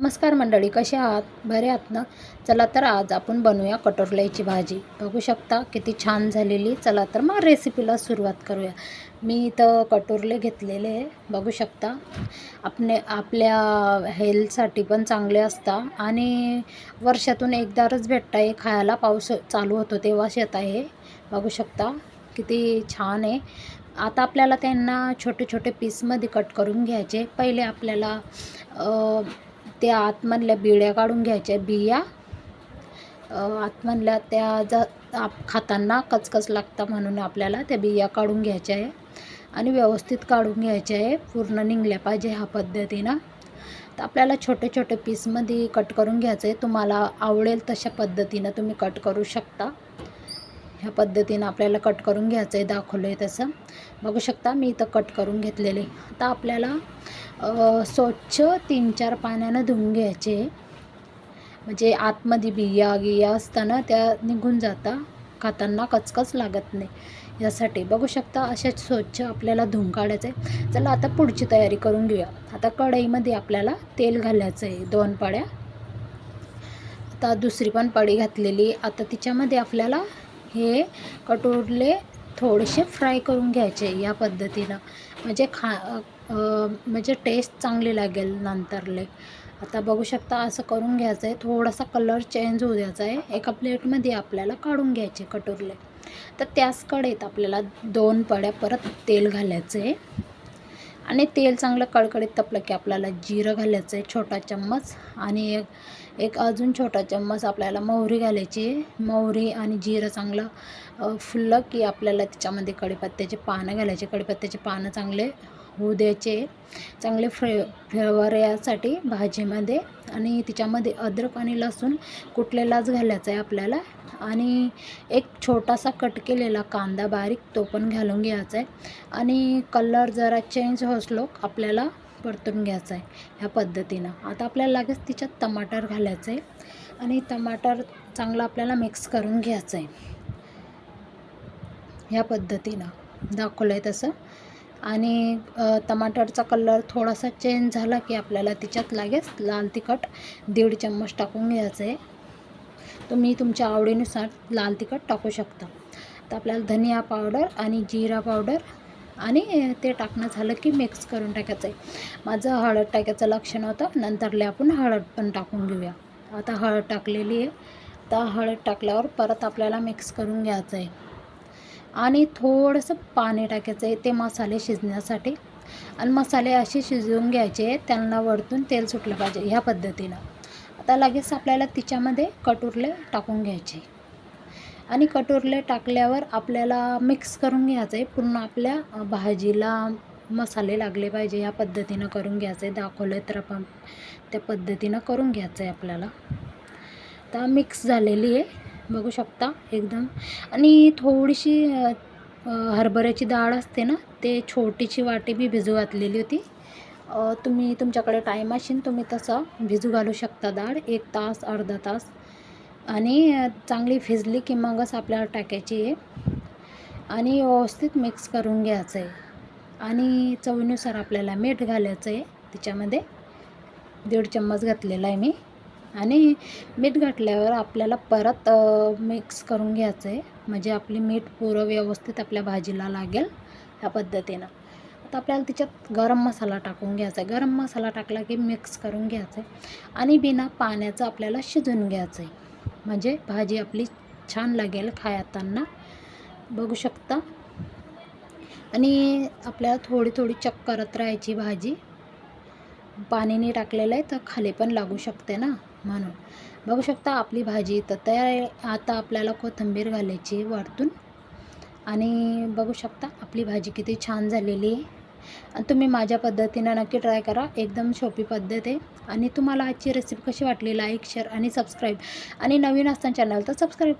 नमस्कार मंडळी कसे आहात? बरे आहात ना? चला तर आज आपण बनवूया कटोरल्याची भाजी. बघू शकता किती छान झालेली. चला तर मग रेसिपीला सुरुवात करूया. मी इथं कटोरले घेतलेले आहे. बघू शकता. आपले आपल्या हेल्थसाठी पण चांगले असतात. आणि वर्षातून एकदाच भेटता हे खायला पाऊस चालू होतो तेव्हा शेत आहे. बघू शकता किती छान आहे. आता आपल्याला त्यांना छोटे छोटे पीसमध्ये कट करून घ्यायचे. पहिले आपल्याला त्या आतमधल्या बिळ्या काढून घ्यायच्या. बिया आतमधल्या त्या ज आप खाताना कचकच लागतं म्हणून आपल्याला त्या बिया काढून घ्यायच्या आहे. आणि व्यवस्थित काढून घ्यायच्या आहे. पूर्ण निघल्या पाहिजे ह्या पद्धतीनं. तर आपल्याला छोटे छोटे पीसमध्ये कट करून घ्यायचं आहे. तुम्हाला आवडेल तशा पद्धतीनं तुम्ही कट करू शकता. ह्या पद्धतीनं आपल्याला कट करून घ्यायचं आहे दाखवलं आहे तसं. बघू शकता मी इथं कट करून घेतलेले. आता आपल्याला स्वच्छ तीन चार पाण्यानं धुवून घ्यायचे. म्हणजे आतमध्ये बिया गिया असताना त्या निघून जाता खाताना कचकच लागत नाही. यासाठी बघू शकता अशा स्वच्छ आपल्याला धुवून काढायचं आहे चला आता पुढची तयारी करून घेऊया. आता कढईमध्ये आपल्याला तेल घालायचं आहे दोन पड्या. आता दुसरी पण पडी घातलेली. आता तिच्यामध्ये आपल्याला हे कटोरले थोडेसे फ्राय करून घ्यायचे या पद्धतीनं. म्हणजे खा म्हणजे टेस्ट चांगली लागेल नंतरले. आता बघू शकता असं करून घ्यायचं आहे थोडासा कलर चेंज होऊ द्यायचा आहे एका प्लेटमध्ये आपल्याला काढून घ्यायचे कटोरले. तर त्याच कडेत आपल्याला दोन पड्या. परत तेल घालायचं आहे आणि तेल चांगलं कळकळीत तपलं की आपल्याला जिरं घालायचं आहे छोटा चम्मच. आणि एक एक अजून छोटा चम्मच आपल्याला मोहरी घालायची आहे. मोहरी आणि जिरं चांगलं फुललं की आपल्याला त्याच्यामध्ये कडीपत्त्याचे पानं घालायचे. कडीपत्त्याचे पानं चांगले होऊ द्यायचे. चांगले फ्रे फ्लेवर भाजीमध्ये आणि तिच्यामध्ये अद्रक आणि लसूण कुठलेलाच घालायचा आहे आपल्याला? आणि एक छोटासा कट केलेला कांदा बारीक तो पण घालून घ्यायचा आहे आणि कलर जरा चेंज होसलो आपल्याला परतून घ्यायचा आहे ह्या पद्धतीनं. आता आपल्याला लगेच तिच्यात टमाटर घालायचं आहे आणि टमाटर चांगलं आपल्याला मिक्स करून घ्यायचं आहे ह्या पद्धतीनं. दाखवलं आहे तसं. आणि टमाटरचा कलर थोडासा चेंज झाला की आपल्याला तिच्यात लागेच लाल तिखट दीड चम्मच टाकून घ्यायचं आहे. तुम्ही तुमच्या आवडीनुसार लाल तिखट टाकू शकता. तर आपल्याला धनिया पावडर आणि जिरा पावडर आणि ते टाकणं झालं की मिक्स करून टाकायचं आहे. माझं हळद टाकायचं लक्ष नव्हतं नंतरले आपण हळद पण टाकून घेऊया. आता हळद टाकलेली आहे. तर हळद टाकल्यावर परत आपल्याला मिक्स करून घ्यायचं आहे. आणि थोडंसं पाणी टाकायचं आहे ते मसाले शिजण्यासाठी. आणि मसाले असे शिजवून घ्यायचे त्यांना वरतून तेल सुटलं पाहिजे ह्या पद्धतीनं. आता लगेच आपल्याला तिच्यामध्ये कटुरले टाकून घ्यायचे. आणि कटुरले टाकल्यावर आपल्याला मिक्स करून घ्यायचं आहे पूर्ण आपल्या भाजीला मसाले लागले पाहिजे ह्या पद्धतीनं करून घ्यायचं आहे दाखवलं तर आपण त्या पद्धतीनं करून घ्यायचं आहे आपल्याला. आता मिक्स झालेली आहे. बघू शकता एकदम. आणि थोडीशी हरभऱ्याची डाळ असते ना ते छोटीशी वाटी मी भिजू घातलेली होती. तुम्ही तुमच्याकडे टाईम असेल तुम्ही तसं भिजू घालू शकता डाळ एक तास अर्धा तास. आणि चांगली भिजली की मगच आपल्याला टाकायची आहे. आणि व्यवस्थित मिक्स करून घ्यायचं आहे. आणि चवीनुसार आपल्याला मीठ घालायचं आहे त्याच्यामध्ये. दीड चम्मच घातलेला आहे मी. आणि मीठ घातल्यावर आपल्याला परत मिक्स करून घ्यायचं आहे म्हणजे आपली मीठ पुरं व्यवस्थित आपल्या भाजीला लागेल ह्या पद्धतीनं. आता आपल्याला तिच्यात गरम मसाला टाकून घ्यायचा आहे गरम मसाला टाकला की मिक्स करून घ्यायचं आहे आणि बिना पाण्याचं आपल्याला शिजून घ्यायचं आहे म्हणजे भाजी आपली छान लागेल खाताना बघू शकता. आणि आपल्याला थोडी थोडी चक करत राहायची भाजी. पाणी नाही टाकलेलं आहे तर खाली पण लागू शकते ना. म्हणून. बघू शकता आपली भाजी तर तयार आहे. आता आपल्याला कोथिंबीर घालायची वरतून. आणि बघू शकता आपली भाजी किती छान झालेली आहे. आणि तुम्ही माझ्या पद्धतीनं नक्की ट्राय करा. एकदम सोपी पद्धत आहे. आणि तुम्हाला आजची रेसिपी कशी वाटली लाईक शेअर आणि सबस्क्राईब आणि नवीन असताना चॅनल तर सबस्क्राईब